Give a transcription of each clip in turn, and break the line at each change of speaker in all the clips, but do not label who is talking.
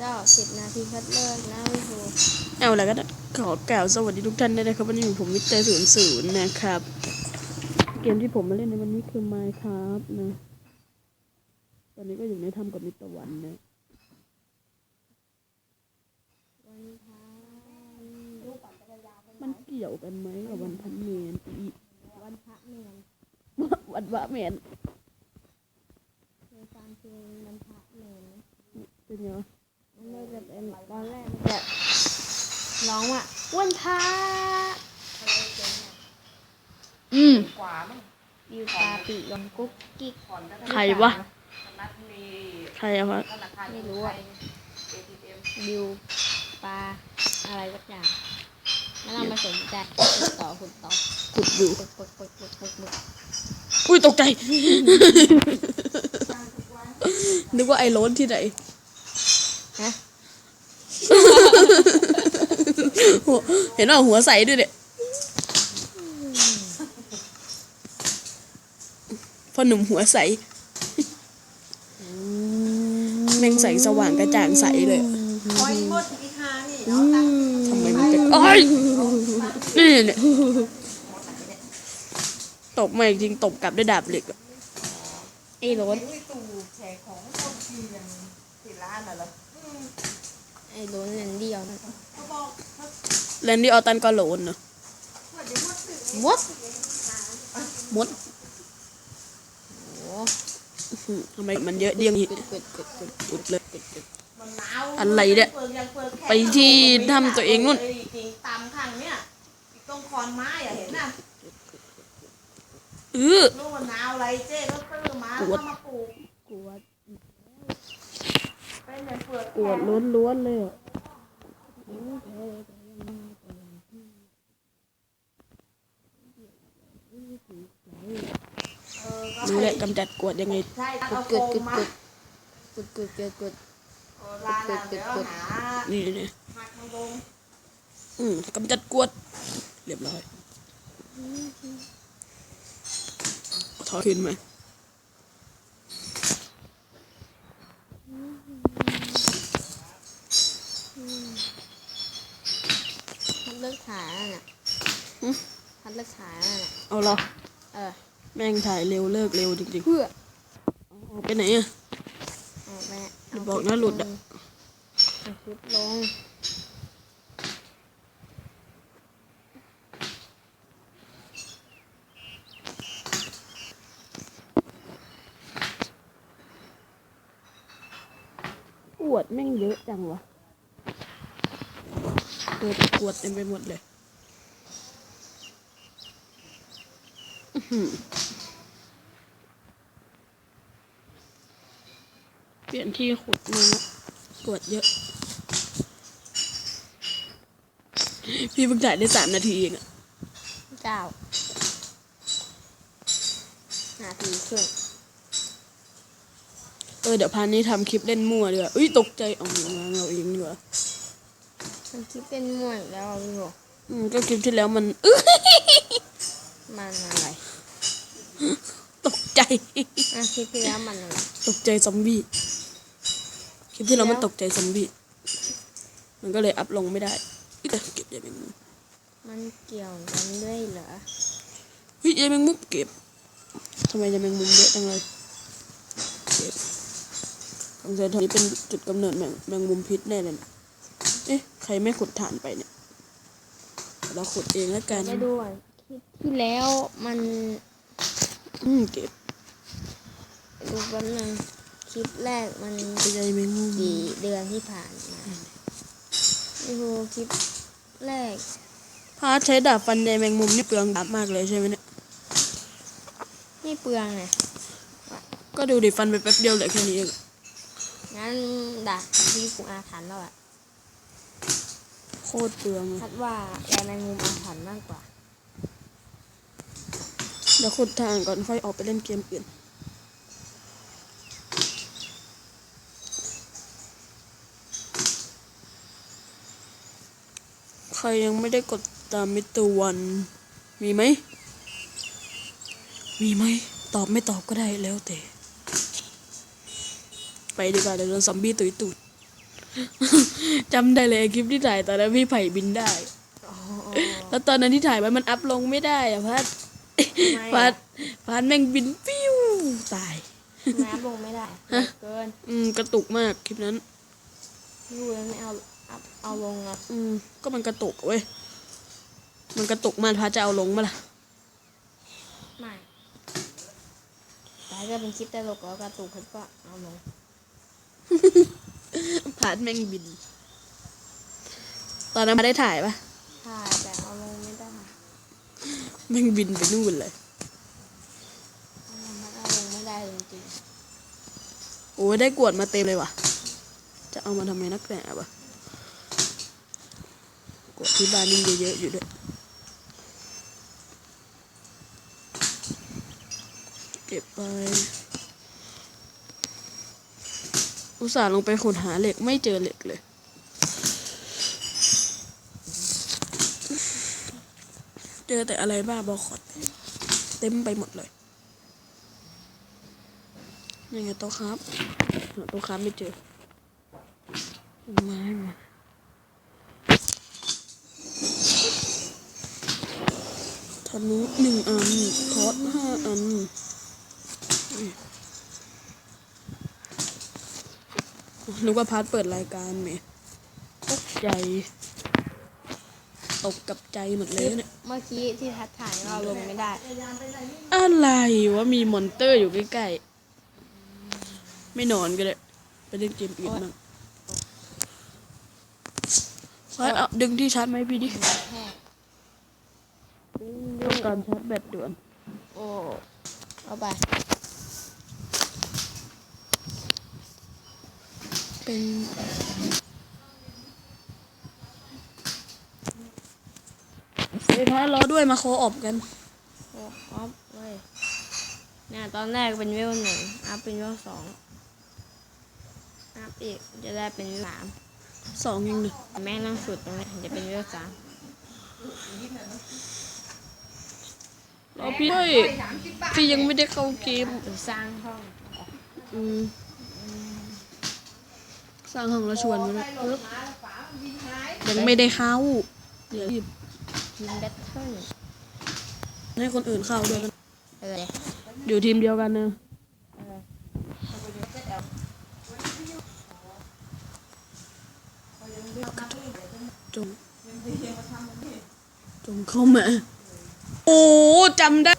แล้วสิบนาทีคัดเลิกนะพี่ภู
เอาละก็ขอกล่าวสวัสดีทุกท่านด้วยนะครับวันนี้อยู่ผมมิสเตอร์ศูนย์ศูนย์นะครับ เกมที่ผมมาเล่นในวันนี้คือ Minecraft นะ ตอนนี้ก็อยู่ในถ้ำกับมิสเตอร์วันนะ
วันพัน
มันเกี่ยวกันไหมกับวันพันเมนอี
วันพระเมียน
วันวะเมน
ในการเพลงวันพระเมียนนะ
เป็นไงวะ
มันจะเป็นตอนแรกมันจะร้องว่าวันพระ
อืม
กว่ามั้ง
วิวตาปีลงกุ๊กกิ๊ก
ใครวะใครอะวะ
ไม่รู้อะวิวปลาอะไรสักอย่างไม่ต้องมาสนใจขุดต่อขุดต่อ
ขุดอยู่
ปึกปึกปึกปึกปึกปึก
อุ้ยตกใจนึกว่าไอ้โรนที่ไหน
ฮะ
หัวเห็นว่าหัวใสด้วยเนี่ยพ่อหนุ่มหัวใส แม่งใสสว่างกระจ่างใสเลยอะ
คอยหมดอีกห้านี่เอาตังค์
ทำไมมันเป็นโอ้ยนี่เนี่ยตบมาอีกจริงตบกลับด้วยดาบเหล็กอะ
ไอ้รถ
ไอ้ตู้แชร์ของคนทีอย่างที่ร้านน่ะเหรออืม
ไอ้รถนั่นเดียวนะ
เขาบอกเขา
แลนดี้ออตันก็โหลนเนอะ
ว่าเดี๋ยวหมดสิ
มด
มด
โอ้
อืมทำไมมันเยอะเดียงอีก
กึดกึดกึดกึด
อุดเลย
มันหนาว
อะไรเนี่ย
ปิดยังเปิดแค่
ไปที่ถ้ำตัวเองนู่น
ไจริงตามข้างเนี่ยตรงคอนไม้อะเห็นน่ะ
เออ
รู้ว่าหนาวอะไรเจ๊ก็ซื้อมา
ปวด
เอามาปลูก
กวด
เป็น อย่างเปลือก
วดล้วนๆเลยห
รอ
รู้แหละกำจัดกวดยังไง
ใช่
กึ
เอา
ดกดกด
ก
ดกดกดกด
เออร้านน่ะเดี๋ยวหา
นี่นี่อืมกำจัดกวด เรียบร้อยถอยขึ้นมา
พั ลิกถ่ายนั่นน่ะพัดเลิกถ่ายนั่นน่ะ
เอาเหรอ
เออ
แม่งถ่ายเร็วเลิกเร็วจริง
เพื่อ
ๆเอาไปไหนอะ
เอาแม่
อย่าบอกนะหลุดอะ
เอาคลิปลง
กวดแม่งเยอะจังวะ เจอแต่กวดเต็มไปหมดเลยอื้อหือเปลี่ยนที่ขุดมาละกวดเยอะ พี่เพิ่งถ่ายได้สามนาทีเองอะ
เก้า นาทีครึ่ง
เออ เดี๋ยวพานนี้ทำคลิปเล่นมั่วดีกว่าอุ้ย ตกใจเอามาเราเองดีกว่า
มัน คลิปเป็นม่วนแล้วพี่บอก
อืมก็คลิปที่แล้วมันอื้อ
มันอะไร
ตกใจ
อะคลิปที่แล้วมันอะไร
ตกใจซอมบี้คลิปที่เรามันตกใจซอมบี้มันก็เลยอัพลงไม่ได้เอ้ยแต่เก็บยายแมงมุม
มันเกี่ยวกันด้วยเหรอ
เฮ้ยยายแมงมุมเก็บทำไมยายแมงมุมเยอะจังเลยเก็บสงสัยตอนนี้เป็นจุดกำเนิดแมงแมงมุมพิษแน่เลยนะเอ๊ะใค รไม่ขุดฐานไปเนี่ย เราขุดเองแล้วกัน
ไปดูก่อนคลิปที่แล้วมัน
อืมเก็บ
ดูแป๊บนึงคลิปแรกมัน
ยายแมงมุม
กี่เดือนที่ผ่านมาพี่ดูคลิปแรก
พาใช้ดาบฟันยายแมงมุมนี่เปลืองดาบมากเลยใช่ไหมเนี่ย
ไม่เปลืองไง
ก็ดูดิฟันไปแป๊บเดียวเหลือแค่นี้เอง
งั้นดาบที่กูอาถรรพ์แล้วอะ
โคตรเปลืองอะ
คัดว่ายายแมงมุมอาถรรพ์มากกว่า
เดี๋ยวขุดทางก่อนค่อยออกไปเล่นเกมอื่นใครยังไม่ได้กดตามมิตรวัน มีไหม มีไหม ตอบไม่ตอบก็ได้แล้วแต่ ไปดีกว่าเดี๋ยวโดนซอมบี้ตุยตูด จำได้เลยคลิปที่ถ่ายตอนนั้นพี่ไผ่บินได้
อ๋อ
แล้วตอนนั้นที่ถ่ายไว้มันอัพลงไม่ได้อะพัด
ไม่
พั
อะ
ดพัดแม่งบินปิ้วตาย
น้ำลงไม่ได้
ฮะ
เกิน
อืมกระตุกมากคลิปนั้น
ยูแล้วไม่เอาเอาเอาลงอะ
อืมก็มันกระตุกเว้ย มันกระตุกมากพัดจะเอาลงมาล่ะ
ไม่แต่ถ้าเป็นคลิปตลกก็กระตุกพัดก็เอาลง
พัดแม่งบิน ตอนนั้นพัดได้ถ่ายปะ
ใช่แต่เอาลงไม่ได้
แม่งบินไปนู่นเลย
พัดเอาลงไม่ได้จริง
โอ้ยได้กวดมาเต็มเลยว่ะ จะเอามาทำไมนักแหนวะกวดที่บ้านนี่เยอะๆอยู่ด้วยเก็บไป อุตส่าห์ลงไปขุดหาเหล็กไม่เจอเหล็กเลย เจอแต่อะไรบ้าบอขอดเต็มไปหมดเลยยังไงต๊ะครับต๊ะครับไม่เจอไม้มาธนูหนึ่งอันทอดห้าอันอุ๊ย นึกว่าพาร์ทเปิดรายการไหมตกใจ ตกกับใจหมด
ๆ
เลยเนี่ย
เมื่อกี้ที่พัดถ่ายก็เอาลงไม่ได้
อะไรวะมีมอนเตอร์อยู่ใกล้ๆ ไม่นอนก็เลยไปเล่นเกมอื่นบ้างพัดเอาดึงที่ชาร์จไหมาให้พี่ดิ
แค่
ต้องการชาร์จแบตด่วน
โอ้เอาไป
เป็นไฟฟ้ารอด้วยมาโคออบกัน
โอ้ออฟเว้ยเนี่ยตอนแรกเป็นเวลหนึ่งอัพเป็นเวลสองอัพอีกจะได้เป็นสาม
สองยังหนึ่ง
แม่งนั่งสุดตรงนี้ถึงจะเป็นเวลสาม
รอพี่ด้วยพี่ยังไม่ได้เข้าเกม
หรือสร้างห้อง
อืม สร้างห้องแล้วชวนมาด้วยปึ๊บยังไม่ได้เข้าเดี๋ยวรีบ
ทีมแบทเทิล
ให้คนอื่นเข้าด้วยกัน
เออ
อยู่ทีมเดียวกันเนอะ
เออ
จงจงเข้ามา โอ้จำได้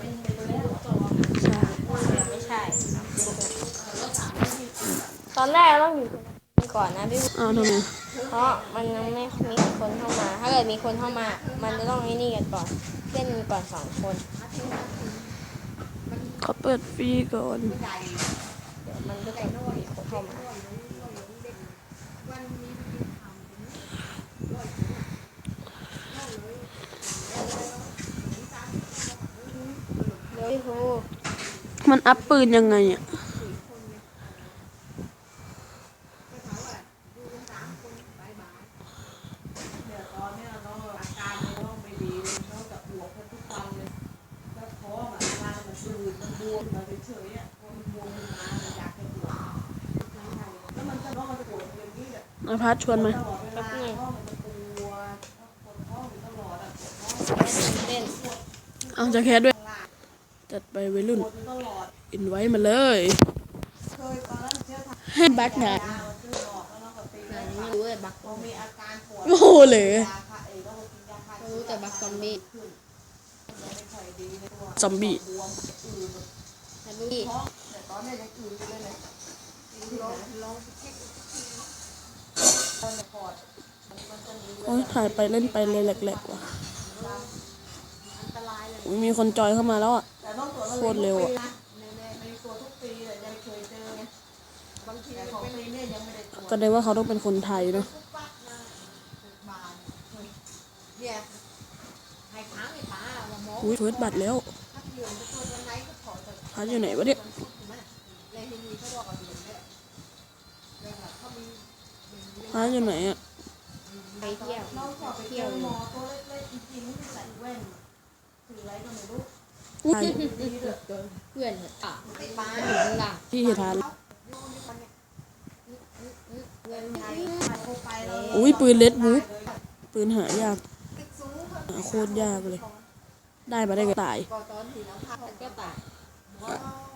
ไม่ใช่ ตอนแรกต้องอยู่ก่อนนะพี่
อ้าวทำไม
เพราะมันยังไม่มีคนเข้ามา ถ้าเกิดมีคนเข้ามา มันจะต้องไอ้นี่กันก่อนเล่นกันก่อนสองคน
เขาเปิดฟรีก่อน
เดี๋ยวมันก็จะมีคนเข้ามาเดี๋ยวพี่ครู
มันอัพปืนยังไงอะ
เมาเฉยๆอะมันบวมมันมามันอยากจะปวดแล้วมันจะร้อง มันจะปวดอย่างนี้แหละ
อาพัดชวนไหม
ตลอดเวลาท้องมันจะปวดปวดท้องอยู่ตลอดอะปวดท้อง
เอา
จะแคสด้วย จัดไปวัยรุ่น
ปวดอยู่ตลอด
อินไว้มาเลย
เคยตอนนั้นเชื่อท
ให้แบ็คหน่อยำ
ยามันขึ้นออกแล้วเราก็ตี
ไหน
แล้ว
ไม่รู้เลยบัก
พอมีอาการปวด
โอ้โหเลย
ยาค่ะเอ้ก็กินยาฆ่า
รู้แต่บักซอมบี้
ขึ้นมันไม่ค่อยดีในตัว
ซอมบี้
บวมอืด
แต่รู้ดิ
ท้องแต่ตอนนี้ยังอืดอยู่เลยเนี่ยลองลองเช็คอีกทีตอนในปอดมันจะมี
โอ้ยถ่ายไปเล่นไปเลยแหลกๆว่ะ
อันตรายเลย
อุ๊ยมีคนจอยเข้ามาแล้วอะ โคตรเร็วอะ
ในในในตัวทุกปีเลยยังเคยเจอไงบางทีแต่ของปีเนี่ยยังไม่ได้ตรวจ
ก็ได้ว่าเขาต้องเป็นคนไทยเนาะ
ปุ๊บปั๊บนะบานเนี่ยให้ค้างไอ้ป้าว่าหมอ
อุ้ยเฟิร์สบัตรแล้ว
ถ้าเดือนจะตรวจวันไหนก็ขอจะ
พัดอยู่ไหนวะเนี่ย
เลยทีนี้เขาบอกว่าเดือนเนี่ยเลยแบบเขามี
พัดอยู่ไหนอะ
ไปเที่ยว
เราขอไปเที่ยวหมอตัวเล็กๆจริงๆไม่ใส่แว่นถืออะไรก็ไม่รู้
อุ้ย
ดี เลย
เพื่อนเหรออะ
ไอ้ป้า
อยู่ข้างหลัง
พี่เฮทาน
เพื่อนไทย
เข้าไปแล้ว
อุ้ยปืนเลดบุ๊กปืนหายาก
ตึกสูง
หาโคตรยากเลย ได้มาได้ก็ตาย
ก่อนตอนที่เราพา
แล้วก็ตาย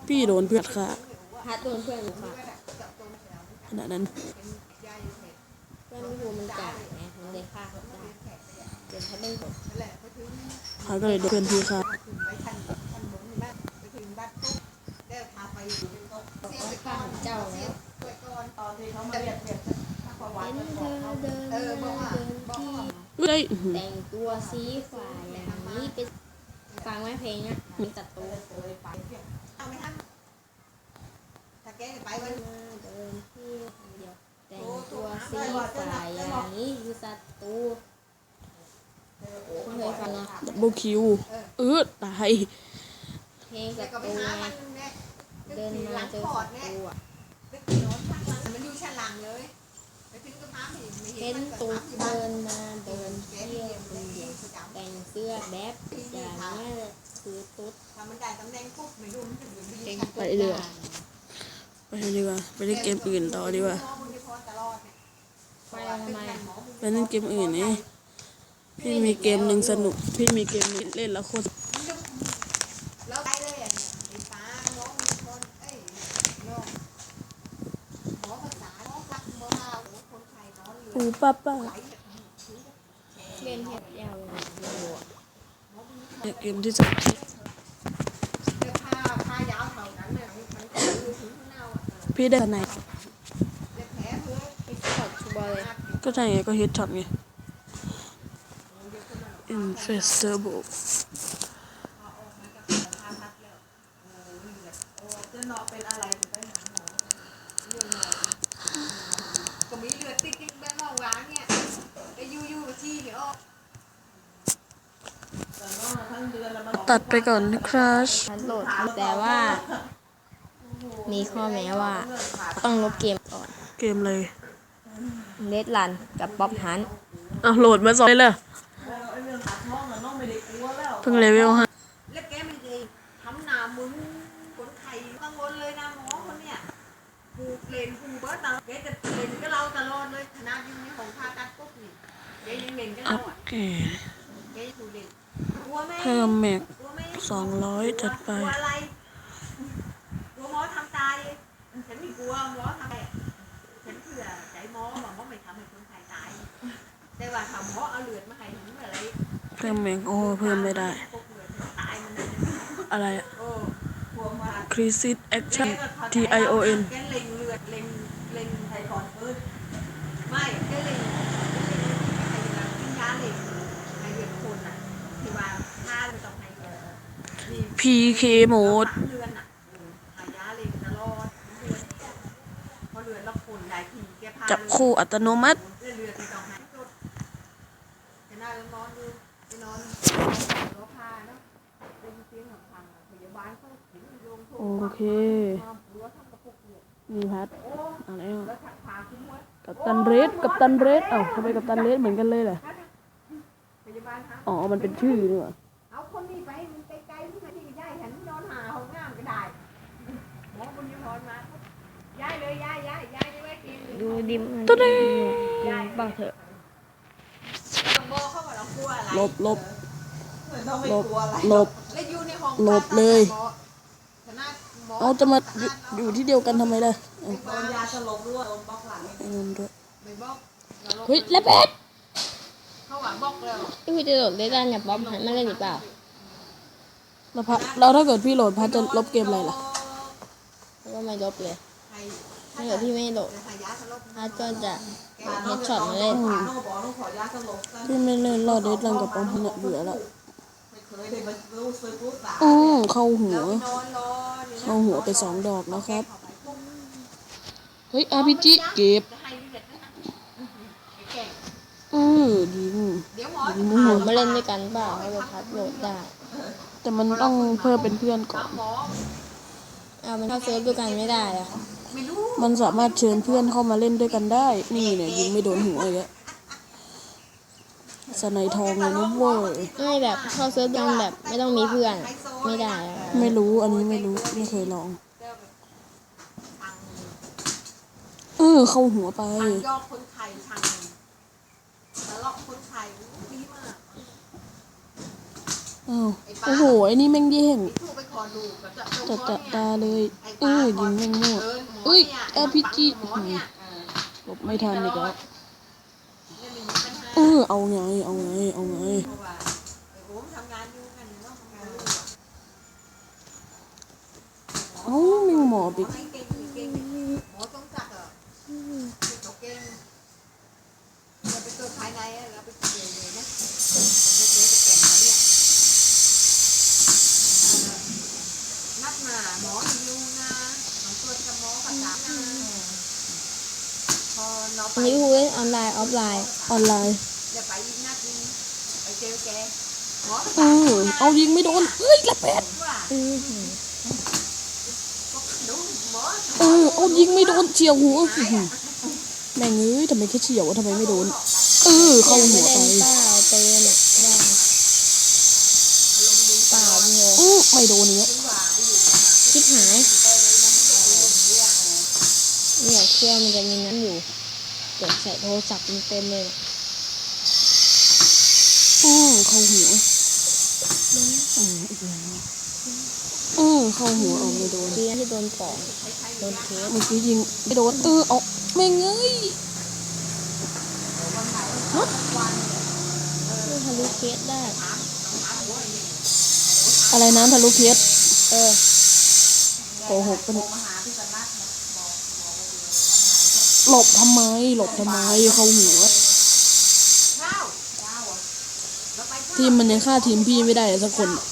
พี่โดนเพื่อนฆ่า
พัดโดนเพื่อนหนูค่ะ
ขณะนั้น
เพื่อนรู้มันจ่ายไงมันเลยฆ่าเขาได้เดี๋ยวเขาเล่นผม
แหละไปถึง
พัดก็เลยโดนเพื่อนพี่ฆ่า
เสียไป
ฆ่า
ก่อน
เจ้าแล้ว
ไปก่อนตอนที่เขามาเรียกเรียกถ้าประวัติ
เห็น
มัน
เธ
บอก
อ
เขา
เดิน
เออบอก
มา
ว่า
เดิน
บอก
ที่
ว่า
เฮ้ยอื้อหือ
แต่งตัวสีฟ้าอย่างนี้เป็นฟังไหมเพลงอะมีศัตรู
เคยไปเที่ยวเอาไหมครับถ้าแกจะไปวัน
มาเดินเที่ยวคนเดียวแต่งตัวสีฟ้าอย่างนี้คือศัตรูคุณเคยฟังนะ
ดับเบิลคิวเออตาย
เพลง
แต่ก็
ต
ไป
รู
หา
ไง
มันเนี่ย
เดินมาเจอศัตรูอะ
นึกถึงโน้นข้างหลังมันอยู่ชั้นหลังเลยไปถึงก็พาไม่ไม่
เห็
เห็
น
น
ตุ๊ก
เดิ
เดิ
น
มาเดินเที่ยวคนเดียวแต่งเสื้อแบบอย่างนี้คือตุ๊ด
ถ้ามันได้ตำแหน่งปุ๊บไม่รู้มันจะอยู่ที่
เพลง
ชั้น
ตุ๊ดด่า
ไปดีกว่า ไปเล่นเกมอื่นต่อดีกว่า
ไปทำไมอะ
ไปเล่นเกมอื่นนี่พี่มีเกมหนึ่งสนุก พี่มีเกมนี้เล่นแล้วโคตร
แล้วไปเลยอะเนี่ยไอ้ฟ้าน้องมีคนเอ้ยน้องหมอภาษาน้องรักเมื่อโอ้คนไทยนอนเรือ
ปูป้าป้า
ไหล
เล่นเห็ดยาวเลยโอ้โห
เนี่ยเกมที่สุด
เสื้อผ้าผ้ายาวเท่านั้นน่ะมันก็อยู่ถึงข้างหน้าอะ
พี่ได้ไหน
เจ็บแผลเพื่อ
ไอ้ช็อตชูบอลเลย
ก็ใช่ไงก็ฮิตช็อตไง Infestable
จะนอกเป็นอะไรถึงไปหาหมอเรื่องหน่อยก็มีเลือดติดติดแบบเบาหวานเนี่ยไปยูยูที่เนี่ยอ้อ
ตัดไปก่อนนะครับ
มันโหลดแต่ว่า มีข้อแม้ว่า ต้องลบเกมก่อน
เกมเลย
เลดลันกับป๊อปฮัน
อะโหลดมาสองเลยเลยเพิ่งเลเวลห้า
แล้วแกไม่ได้ทำหนามึงคนไข้กังวลเลยนะหมอคนเนี่ยผูกเลนผูกเบิร์ตนะแกจะเลนก็เราตลอดเลยขนาดอยู่ในของผ่าตัดปุ๊บนี่แกยังเลนก็
อั
เรา
ป
อะ
เกรด
แกถูกเลนกลัวไหม
เพิ่มแม็กสองร้อยจัดไป
หมอทำตายฉันไม่กลัวหมอทำไมฉันเผื่อใจหมอว่าหมอไม่ทำให้คนไข้ตาย แต่ว่าถ้าหมอเอาเลือดมาให้ถึงเมื่อไร
เพิ่มแม็กโอ้เพิ่มไม่ได้
อะ
ไรคริสิตแอคชั่น T I O N PK หมดจับคู่อัตโนมัติ
โอ
เคนี่พัด
อะไร
กับตันเรสกับตันเรสเอ้าทำไมกับตันเรสเหมือนกันเลยล่ะอ๋อ มันเป็นชื่อนี่หว่า
เอาคนนี้ไปมันไกลๆที่มาที่ใหญ่ฉันนอนหาห้องน้ำก็ได้อนมาย้ายเลยย้ายย้ายย้ายนี่ไว้กิน
ดูดิมมัน
ตุ๊ดเด้
บ้างเถอะ
ต้องบอกเขาว่าเรากลัวอะไร
หลบหลบ
เราไม่
หลบ
กลัวอะไร
หลบ
แล้วอยู่ในห้อง
หลบเลย
หมอขนาดหมอ
เอาจะมาอยู่อยู่ที่เดียวกันทำไมล่ะเอา
โดนยาสลบด้วยโดนบล็อกหลัง
เอาเงินด้วย
ไม่บล็อกเราลบ
เฮ้ยแล้วแปด
เขาหวังบล็อกแล้ว
ที่คุณจะโดดเล่นด้านกับป๊อปหันมาเล่นหรือเปล่า
แล้วพัดแล้วถ้าเกิดพี่โหลดพัดจะลบเกมอะไรล่ะ
แล้วก็ไม่ลบเลย
ให้
ถ้าเกิดพี่ไม่โดด
จะให้ยาสลบ
พัดก็จะเฮดช็อตมาเล่น
อืม
ต้องบอกต้องขอยาสลบซะ
พี่ไม่เล่นรอดเดทรันกับปอมพนะเบื่อแล้ว
ไม่เคยเลยมันรู้สึกรู้สา
อือเข้าหัว
เราไปนอนรอนี่นะ
เข้าหัวไปสองดอกแล้วครับ เฮ้ยอาร์พีจีเก็บ
จะให้เด็ดนะไอ้แก่ง
อือยิง
เดี๋ยวหมอ
ยิง
จะ
มั่ว
มาเล่นด้วยกันเปล่าเขาจะพัดโหลดได้
แต่มันต้องเพิ่มเป็นเพื่อนก่อน
หมอ
เอามันเข้าเซิร์ฟด้วยกันไม่ได้อะ
ไม่รู้
มันสามารถเชิญเพื่อนเข้ามาเล่นด้วยกันได้ นี่เนี่ยยิงไม่โดนหัวอีกแล้วสไนทองเลยนะเว้ย
ไม่แบบเข้าเซิร์ฟด้วยกันแบบไม่ต้องมีเพื่อนอะไม่ได้อะ
ไม่รู้อันนี้ไม่รู้ไม่เคยลอง
เดี๋ยวทาง
เออเข้าหัวไป
ทางยอกคนไทยทางทะเลาะคนไทยดีมาก
อ้าวโอ้โหไอ้นี่แม่งแย่ง
ถูกไปขอดูกับเจ้า
จัด
ตาเล
ย
อ้
เอ
ป้า
อยิงแม่งมั่ว
เดินหมอ
เอ้ย
นี่
RPG
หมอเนี่ยเออ
หลบไม่ทันอีกแล้ว
เนี่ยไม่มีปัญหา
เออเอาไงเอาไงเอาไง
เอ้า
แม่งหมอบ
หม
อี
กเก่งไม่เก่งหมอต้องจักอะเก่งตัวเก่งเราไปตรวภายในเราไปเรียนเลยนะเด็กๆจะเก่งเขาเนี่ยเอ่อ นัดมาหมออยู่นะหมอตรวจกับหมอกับสามนะพอเราไป
อันนี้คุยออนไลน์ออฟไลน์
ออนไลน์
เดี๋ยวไปอีกนัดนึงไปเจอแกหมอ
เออเอายิงไม่โดนเอ้ยละแปด
อือ
อ
เออเอายิงไม่โดนเฉียวหัวแม่งเอ้ยทำไมแค่เฉียวทำไมไม่โดนเออเข้าหัวไป
เปล่าเตือนอะได้เปล่าพี่โห
อื้อไม่โดนเนี้ย
คิดหายเนี่ยเครื่องมันจะมีน้ำอยู่กดใส่โทรศัพท์เต็มๆเลย
อือเข้าหัวอืออีกแล้วอือเข้าหัวเอาไม่โดน
ดีนะที่โดนปอกโดนเทป
เมื่อกี้ยิงไม่โดนเออเอาแม่งเอ้ย
นี่ทะลุเคสได้
อะไรน้ำทะลุเคส
เออ
โกหกปะเนี่ยหลบทำไม หลบทำไมเข้าหัว
ข้าวข้าวอะเราไปข้าว
ทีมมันยังฆ่าทีมพี่ไม่ได้สักคนอะ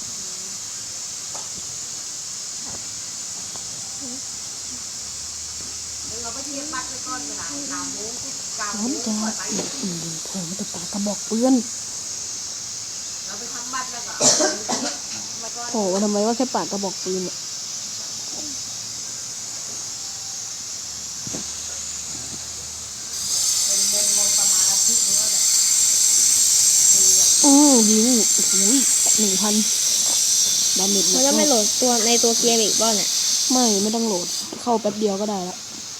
เดี๋ยวเราไปเทียบบัตรไปก่อนเวลาเก้าโมงสิบเก้า
พ
โม
ร้อม
ง
จะ
ก่อนไป
อืมเธอมันจะปากกระบอกเปื้อน
เราไปทำบัตรแล้วก็มาก่อน
โอ้โหทำไมว่าแค่ปากกระบอกปืนอะ
เป็นเดินมนประมาณอาทิตย์นึงแล้วแหละ
อือยิงโอ้โหหนึ่งพันดาเมจห
มันจะไม่โหลดตัวในตัวเกมอีกบ้างเนี่ย
ไม่ไม่ต้องโหลดเข้าแป๊บเดียวก็ได้ละ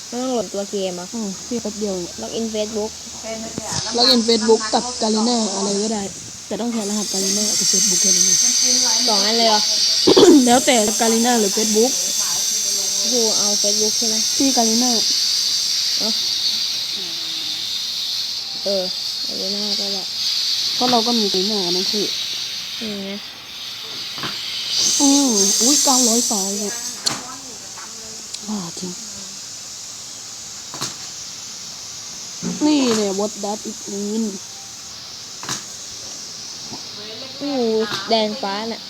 ไม่ต้องโหลดตัวเกมอะ
อืมพี่แป๊บเดียวเนี่ย
ล็อกอินเฟซบุ๊ก
เป็นเนี่ย
ล็อกอินเฟซบุ๊กกับกาลิน่าอะไรก็ได้ แต่ต้องใช้รหัสกาลิน่ากับเฟซบุ๊กแค่นั้นเอง
สองอันเลยเหรอ
แล้วแต่กาลิน่าหรือเฟซบุ๊ก
กูเอาเฟซบุ๊กใช่ไหม
พี่กาลิน่า
เอออันนี้น่าก็ได้
เพราะเราก็มีกาลิน่านั่นคือ
อืมนะ
อืมอุ้ยเก้าร้อยไฟล์เนี่ยบ้าจริง นี่เนี่ย what that it mean
อู้แดงฟ้าน่ะ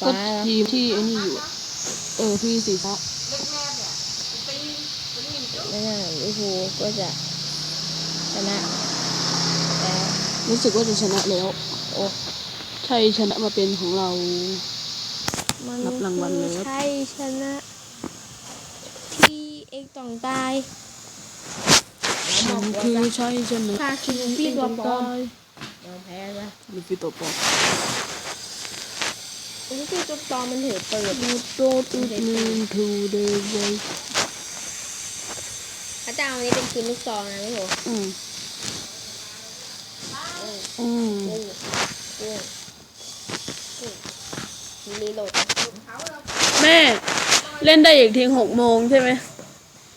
ก็
ฟ้าแล้ว
ทีมที่ไอ้นี่อยู่อะเออพี่สีฟ้า
เล็กแรกเนี่ยตีตีหนึ่งจุด
ไม่น่าลิเวอร์พูลก็จะชนะแล้ว
รู้สึกว่าจะชนะแล้ว
โอ้
ใช่ชนะมาเป็นของเรา
มัน
รับรางวัลแล้ว
ใช่ชนะ ที่เอกต้องตายแล้ว
มั
บ
น
อก
คือ
ว่า
ใช่ชนะ
ค่าคิงพี่ตัวปลอม
ตาย
ยอมแพ้นะ
ลูฟี่ตัวปลอม
ลูฟี่ตัวปลอมมันถือปืน
โตตูดเนนทูเดย์ไว
จารย์วันนี้เป็นคืนลูกซองนะพี่โห
อืม อืม
กุ้งกุ้งกุ้งรีโหลด
แม่ เล่นได้อีกทีหกโมงใช่ไหม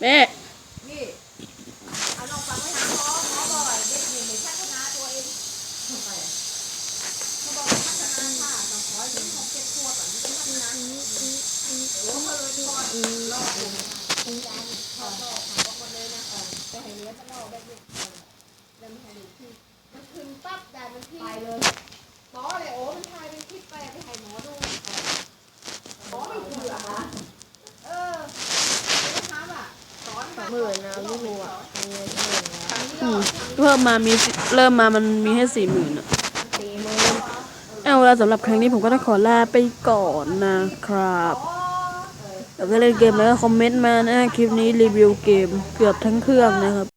แม่
นี่เอาลองฟังไว้หาหมอหมอบอกว่าเด็กหญิงไม่พัฒนาตัวเองทำไมอะเขาบอกว่าพัฒนาค่ะต้องขอให้ถึงหกเจ็ดขวบอะมันจะพัฒนาโอ้เขาเลยพอรอดเลยพอรอดของพวกคนเลยนะเออไปให้เลี้ยงมันรอดแบบนี้เออแล้วมันให้เลี้ยงที่มันคืนปั๊บแต่มันที่ไปเลยหมอเลยโอ้มันทายเป็นคลิปไปไปให้หมอดูเออหมอไม่เชื่อนะเออไม่ทำอะสอน
สองหมื่นนะพี่โหอะมีเงินหมื่นแล้ว
อืมเพิ่มมามีสิเริ่มมามันมีแค่สี่หมื่นอะ
สี่หมื่น
เอาเวลาสำหรับครั้งนี้ผมก็ต้องขอลาไปก่อนนะครับแล้วก็เล่นเกมแล้วก็คอมเมนต์มานะคลิปนี้รีวิวเกมเกือบทั้งเครื่องนะครับ